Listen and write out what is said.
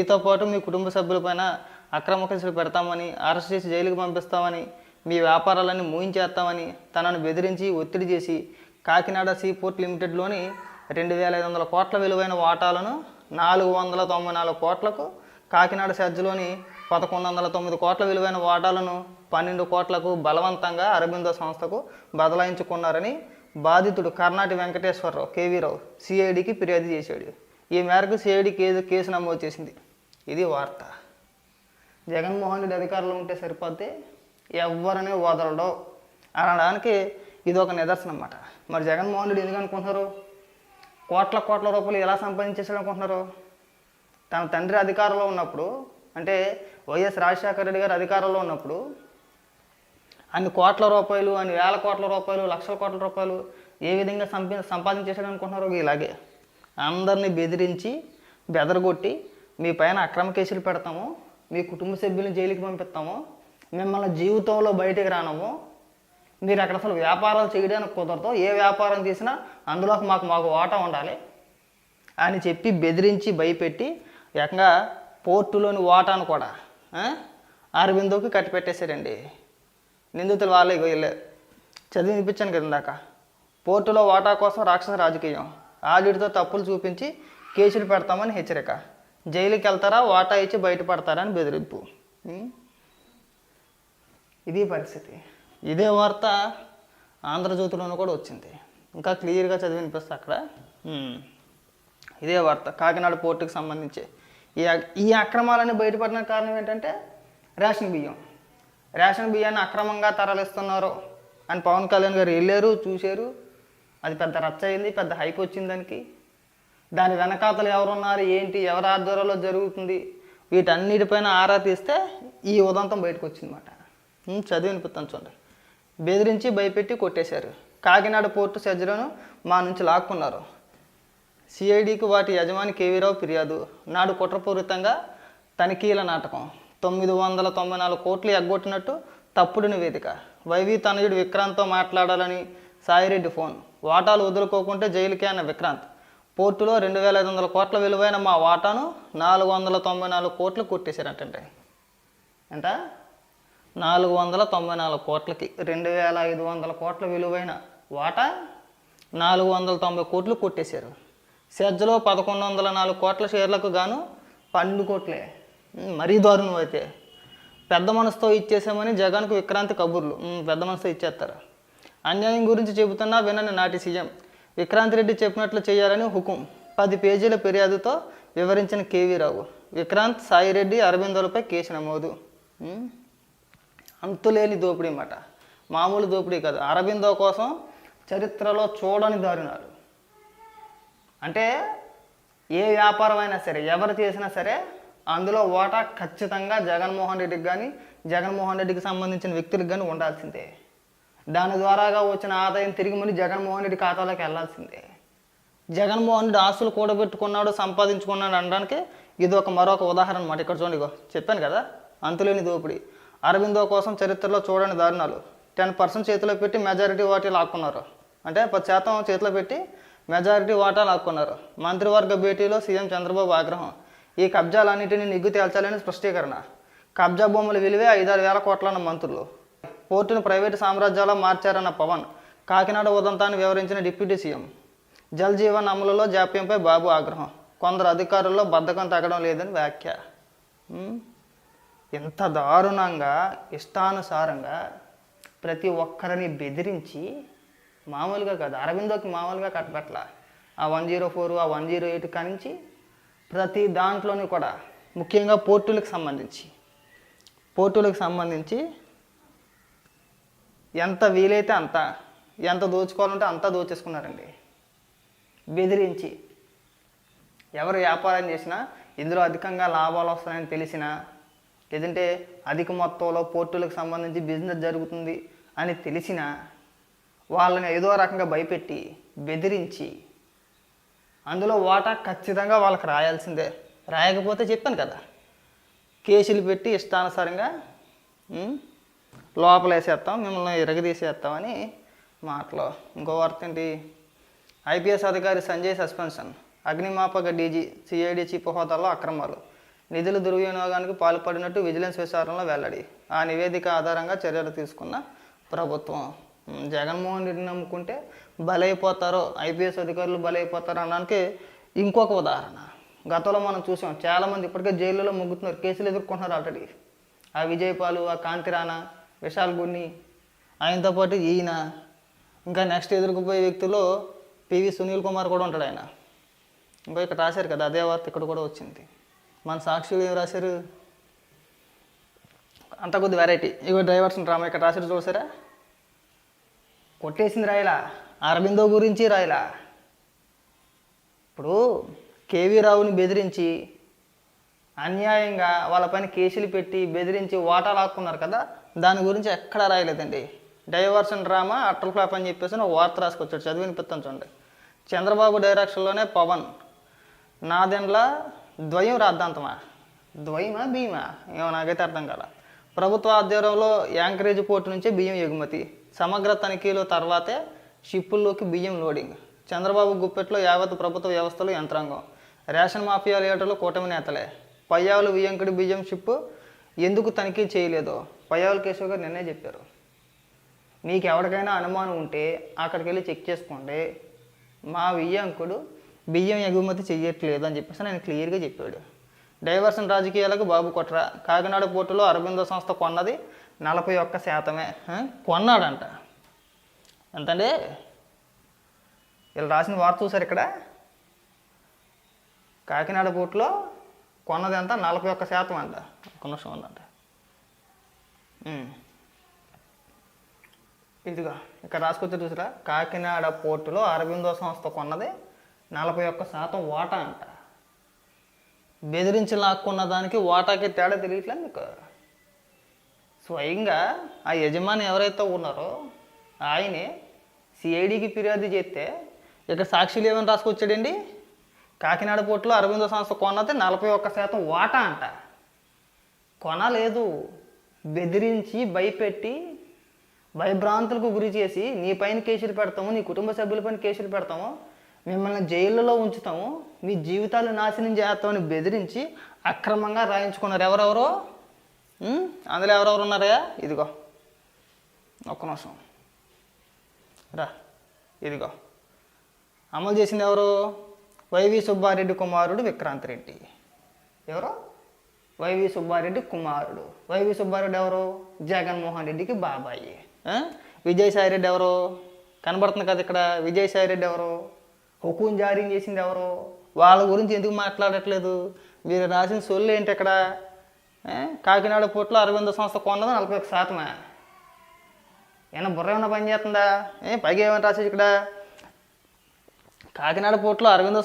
మీతో పాటు మీ కుటుంబ సభ్యులపైన అక్రమ కేసులు పెడతామని అరెస్ట్ చేసి జైలుకు పంపిస్తామని మీ వ్యాపారాలన్నీ మూయించేస్తామని తనను బెదిరించి ఒత్తిడి చేసి కాకినాడ సీపోర్ట్ లిమిటెడ్లోని రెండు వేల ఐదు వందల కోట్ల విలువైన వాటాలను నాలుగు వందల తొంభై నాలుగు కోట్లకు కాకినాడ సజ్జలోని పదకొండు వందల తొమ్మిది కోట్ల విలువైన వాటాలను పన్నెండు కోట్లకు బలవంతంగా అరబిందో సంస్థకు బదలాయించుకున్నారని బాధితుడు కర్ణాటి వెంకటేశ్వరరావు కేవీరావు సిఐడికి ఫిర్యాదు చేశాడు. ఈ మేరకు సిఐడి కేసు కేసు నమోదు చేసింది. ఇది వార్త. జగన్మోహన్ రెడ్డి అధికారంలో ఉంటే సరిపోతే ఎవరిని వదలడు అనడానికి ఇది ఒక నిదర్శనం అన్నమాట. మరి జగన్మోహన్ రెడ్డి ఎందుకు అనుకుంటున్నారు? కోట్ల కోట్ల రూపాయలు ఎలా సంపాదించేసాడు అనుకుంటున్నారు? తన తండ్రి అధికారంలో ఉన్నప్పుడు అంటే వైఎస్ రాజశేఖర రెడ్డి గారు అధికారంలో ఉన్నప్పుడు అన్ని కోట్ల రూపాయలు అన్ని వేల కోట్ల రూపాయలు లక్షల కోట్ల రూపాయలు ఏ విధంగా సంపా సంపాదించేసాడు అనుకుంటున్నారు ఇలాగే అందరినీ బెదిరించి బెదరగొట్టి మీ పైన అక్రమ కేసులు పెడతాము మీ కుటుంబ సభ్యులను జైలుకి పంపిస్తాము మిమ్మల్ని జీవితంలో బయటికి రానము. మీరు అక్కడ అసలు వ్యాపారాలు చేయడానికి కుదరదు ఏ వ్యాపారం చేసినా అందులో మాకు మాకు వాటా ఉండాలి అని చెప్పి బెదిరించి భయపెట్టి ఏకంగా పోర్టులోని వాటాను కూడా ఆ, అరవిందోకి కట్టిపెట్టేశారండి నిందితులు వాళ్ళే ఇగో వీళ్ళే. చదివి వినిపించాను కదా ఇందాక. పోర్టులో వాటా కోసం రాక్షస రాజకీయం. ఆడిటితో తప్పులు చూపించి కేసులు పెడతామని హెచ్చరిక. జైలుకి వెళ్తారా వాటా ఇచ్చి బయటపడతారా అని బెదిరింపు? ఇది పరిస్థితి. ఇదే వార్త ఆంధ్రజ్యోతిలోనూ కూడా వచ్చింది. ఇంకా క్లియర్గా చదివి వినిపిస్తా అక్కడ. ఇదే వార్త. కాకినాడ పోర్టుకి సంబంధించి. ఈ ఈ అక్రమాలన్నీ బయటపడిన కారణం ఏంటంటే రేషన్ బియ్యం. రేషన్ బియ్యాన్ని అక్రమంగా తరలిస్తున్నారు అని పవన్ కళ్యాణ్ గారు వెళ్ళారు చూశారు. అది పెద్ద రచ్చ అయింది పెద్ద హైప్ వచ్చింది దానికి. దాని వెనకాతలు ఎవరున్నారు ఏంటి ఎవరి ఆధ్వర్యంలో జరుగుతుంది వీటన్నిటిపైన ఆరా తీస్తే ఈ ఉదంతం బయటకు వచ్చిందన్నమాట చదివి వినిపిస్తాను చూడండి. బెదిరించి భయపెట్టి కొట్టేశారు. కాకినాడ పోర్టు సజ్జలను మా నుంచి లాక్కున్నారు. సిఐడికి వాటి యజమాని కేవీరావు ఫిర్యాదు. నాడు కుట్రపూరితంగా తనిఖీల నాటకం. తొమ్మిది వందల తొంభై నాలుగు కోట్లు ఎగ్గొట్టినట్టు తప్పుడు నివేదిక. వైవి తనయుడు విక్రాంత్తో మాట్లాడాలని సాయిరెడ్డి ఫోన్. వాటాలు వదులుకోకుంటే జైలుకే అన్న విక్రాంత్. పోర్టులో రెండు వేల ఐదు వందల కోట్ల విలువైన మా వాటాను నాలుగు వందల తొంభై నాలుగు కోట్లు కొట్టేశారటండి. అంట? నాలుగు వందల తొంభై నాలుగు కోట్లకి రెండు వేల ఐదు వందల కోట్ల విలువైన వాటా నాలుగు వందల తొంభై కోట్లు కొట్టేశారు. సెజ్జలో పదకొండు వందల నాలుగు కోట్ల షేర్లకు గాను పన్నెండు కోట్లే. మరీ దారుణం అయితే. పెద్ద మనసుతో ఇచ్చేసామని జగన్కు విక్రాంతి కబుర్లు. పెద్ద మనసుతో ఇచ్చేస్తారు. అన్యాయం గురించి చెబుతున్నా వినని నాటి సీఎం విక్రాంత్ రెడ్డి చెప్పినట్లు చేయాలని హుకుం. పది పేజీల ఫిర్యాదుతో వివరించిన కేవీ రావు. విక్రాంత్ సాయిరెడ్డి అరవిందోలపై కేసు నమోదు. అంతులేని దోపిడీ మాట. మామూలు దోపిడీ కాదు. అరబిందో కోసం చరిత్రలో చూడని దారుణాలు. అంటే ఏ వ్యాపారం అయినా సరే ఎవరు చేసినా సరే అందులో ఓటా ఖచ్చితంగా జగన్మోహన్ రెడ్డికి కానీ జగన్మోహన్ రెడ్డికి సంబంధించిన వ్యక్తులకు కానీ ఉండాల్సిందే. దాని ద్వారాగా వచ్చిన ఆదాయం తిరిగి మళ్ళీ జగన్మోహన్ రెడ్డి ఖాతాలోకి వెళ్ళాల్సిందే జగన్మోహన్ రెడ్డి ఆస్తులు కూడబెట్టుకున్నాడు సంపాదించుకున్నాడు అనడానికి ఇది ఒక మరొక ఉదాహరణ అనమాట ఇక్కడ చూడండి చెప్పాను కదా అంతులేని దోపిడీ. అరవిందో కోసం చరిత్రలో చూడని దారుణాలు. టెన్ పర్సెంట్ చేతిలో పెట్టి మెజారిటీ వాటి లాక్కున్నారు. అంటే పది శాతం చేతిలో పెట్టి మెజారిటీ వాటా లాక్కున్నారు. మంత్రివర్గ భేటీలో సీఎం చంద్రబాబు ఆగ్రహం. ఈ కబ్జాలన్నింటినీ నిగ్గు తేల్చాలని స్పష్టీకరణ. కబ్జా భూముల విలువే ఐదారు వేల కోట్లన్న మంత్రులు. పోర్టును ప్రైవేటు సామ్రాజ్యాలా మార్చారన్న పవన్. కాకినాడ ఉదంతాన్ని వివరించిన డిప్యూటీ సీఎం. జల్ జీవన్ అమలులో జాప్యంపై బాబు ఆగ్రహం. కొందరు అధికారుల్లో బద్ధకం తగ్గడం లేదని వ్యాఖ్య. ఇంత దారుణంగా ఇష్టానుసారంగా ప్రతి ఒక్కరిని బెదిరించి మామూలుగా కాదు అరవిందోకి మామూలుగా కట్టబెట్ల. ఆ వన్ జీరో ఫోర్ ఆ వన్ జీరో ఎయిట్ కానించి ప్రతి దాంట్లోని కూడా ముఖ్యంగా పోర్టులకు సంబంధించి. పోర్టులకు సంబంధించి ఎంత వీలైతే అంత ఎంత దోచుకోవాలంటే అంత దోచేసుకున్నారండి. బెదిరించి ఎవరు వ్యాపారం చేసినా ఇందులో అధికంగా లాభాలు వస్తాయని తెలిసినా లేదంటే అధిక మొత్తంలో పోర్టులకు సంబంధించి బిజినెస్ జరుగుతుంది అని తెలిసినా వాళ్ళని ఏదో రకంగా భయపెట్టి బెదిరించి అందులో వాటా ఖచ్చితంగా వాళ్ళకి రాయాల్సిందే. రాయకపోతే చెప్పాను కదా కేసులు పెట్టి ఇష్టానుసారంగా లోపలేసేస్తాం మిమ్మల్ని ఇరగదీసేస్తామని మాటలు. ఇంకో వార్త ఏంటి? ఐపీఎస్ అధికారి సంజయ్ సస్పెన్షన్. అగ్నిమాపక డీజీ సిఐడి చీఫ్ హోదాలో అక్రమాలు. నిధుల దుర్వినియోగానికి పాల్పడినట్టు విజిలెన్స్ విచారణలో వెల్లడి. ఆ నివేదిక ఆధారంగా చర్యలు తీసుకున్న ప్రభుత్వం. జగన్మోహన్ రెడ్డిని నమ్ముకుంటే బలైపోతారో ఐపీఎస్ అధికారులు బలైపోతారో అనడానికి ఇంకొక ఉదాహరణ. గతంలో మనం చూసాం చాలామంది ఇప్పటికే జైల్లో ముగ్గుతున్నారు కేసులు ఎదుర్కొంటున్నారు ఆల్రెడీ ఆ విజయపాలు ఆ కాంతిరాణ విశాల్ గున్ని ఆయనతో పాటు ఈయన ఇంకా నెక్స్ట్ ఎదుర్కొపోయే వ్యక్తిలో పివి సునీల్ కుమార్ కూడా ఉంటాడు ఆయన. ఇంకో ఇక్కడ రాశారు కదా అదే వార్త ఇక్కడ కూడా వచ్చింది. మన సాక్షులు ఏం రాశారు? అంత కొద్ది వెరైటీ ఇగో డ్రైవర్స్ డ్రామా ఇక్కడ రాశారు చూసారా? కొట్టేసింది రాయలా అరవిందో గురించి రాయలా. ఇప్పుడు కేవీ రావుని బెదిరించి అన్యాయంగా వాళ్ళ పైన కేసులు పెట్టి బెదిరించి వాటా లాక్కున్నారు కదా దాని గురించి ఎక్కడా రాయలేదండి. డైవర్షన్ డ్రామా అట్టల్ ఫ్లాప్ అని చెప్పేసి ఒక వార్త రాసుకొచ్చాడు చదివి వినిపిస్తాను చూడండి. చంద్రబాబు డైరెక్షన్లోనే పవన్ నాదెండ్ల ద్వయం రాద్ధాంతమా ద్వయమా భీమా? ఏమో నాకైతే అర్థం కాల. ప్రభుత్వ ఆధ్వర్యంలో యాంకరేజ్ పోర్టు నుంచి బియ్యం ఎగుమతి సమగ్ర తనిఖీలు తర్వాతే షిప్పుల్లోకి బియ్యం లోడింగ్. చంద్రబాబు గుప్పెట్లో యావత్ ప్రభుత్వ వ్యవస్థలు యంత్రాంగం. రేషన్ మాఫియా లీడర్లు కూటమి నేతలే. పయ్యావులు వియంకుడి బియ్యం షిప్పు ఎందుకు తనిఖీ చేయలేదో? పయ్యావుల కేశవ్ గారు నిన్నే చెప్పారు. మీకు ఎవరికైనా అనుమానం ఉంటే అక్కడికి వెళ్ళి చెక్ చేసుకోండి. మా వియ్యంకుడు బియ్యం ఎగుమతి చెయ్యట్లేదు అని చెప్పేసి నేను క్లియర్గా చెప్పాడు. డైవర్షన్ రాజకీయాలకు బాబు కొట్ర. కాకినాడ పోర్టులో అరబిందో సంస్థ కొన్నది నలభై ఒక్క శాతమే. కొన్నాడంట. ఎంతండి? వీళ్ళు రాసిన వార్త చూసారు ఇక్కడ. కాకినాడ పోర్టులో కొన్నది ఎంత? నలభై ఒక్క శాతం అంట. ఒక నిమిషం ఉందంట ఇదిగా ఇదిగో ఇక్కడ రాసుకొచ్చి చూసిరా? కాకినాడ పోర్టులో అరవిందో సంస్థ కొన్నది నలభై ఒక్క శాతం వాటా అంట. బెదిరించి లాక్కున్న దానికి వాటాకి తేడా తెలియట్లేదు మీకు స్వయంగా ఆ యజమాని ఎవరైతే ఉన్నారో ఆయనే సిఐడికి ఫిర్యాదు చేస్తే ఇక్కడ సాక్షులు ఏమైనా రాసుకొచ్చాడండి? కాకినాడ పోర్టులో అరవింద సంస్థ కొన్నది నలభై ఒక్క శాతం వాటా అంట. కొనలేదు. బెదిరించి భయపెట్టి భయభ్రాంతులకు గురి చేసి నీ పైన కేసులు పెడతాము నీ కుటుంబ సభ్యుల పైన కేసులు పెడతాము మిమ్మల్ని జైళ్ళలో ఉంచుతాము మీ జీవితాలు నాశనం చేస్తామని బెదిరించి అక్రమంగా రాయించుకున్నారు. ఎవరెవరో? అందులో ఎవరెవరు ఉన్నారా ఇదిగో. ఒక్క నిమిషం. రా. ఇదిగో. అమలు చేసింది ఎవరు? వైవి సుబ్బారెడ్డి కుమారుడు విక్రాంత్ రెడ్డి ఎవరు? వైవి సుబ్బారెడ్డి కుమారుడు. వైవి సుబ్బారెడ్డి ఎవరు? జగన్మోహన్ రెడ్డికి బాబాయి. ఆ? విజయసాయి రెడ్డి ఎవరు? కనబడుతుంది కదా ఇక్కడ. విజయసాయి రెడ్డి ఎవరు? హుకుం జారీ చేసింది ఎవరు? వాళ్ళ గురించి ఎందుకు మాట్లాడట్లేదు? మీరు రాసిన సొల్లు ఏంటి ఇక్కడ? కాకినాడ పోర్టులో అరవింద సంస్థ కొన్నది నలభై ఒక శాతమే. ఏమైనా బుర్ర ఏమైనా పని చేస్తుందా? ఏ పైగా ఏమైనా రాసేది ఇక్కడ? కాకినాడ పోర్టులో అరవింద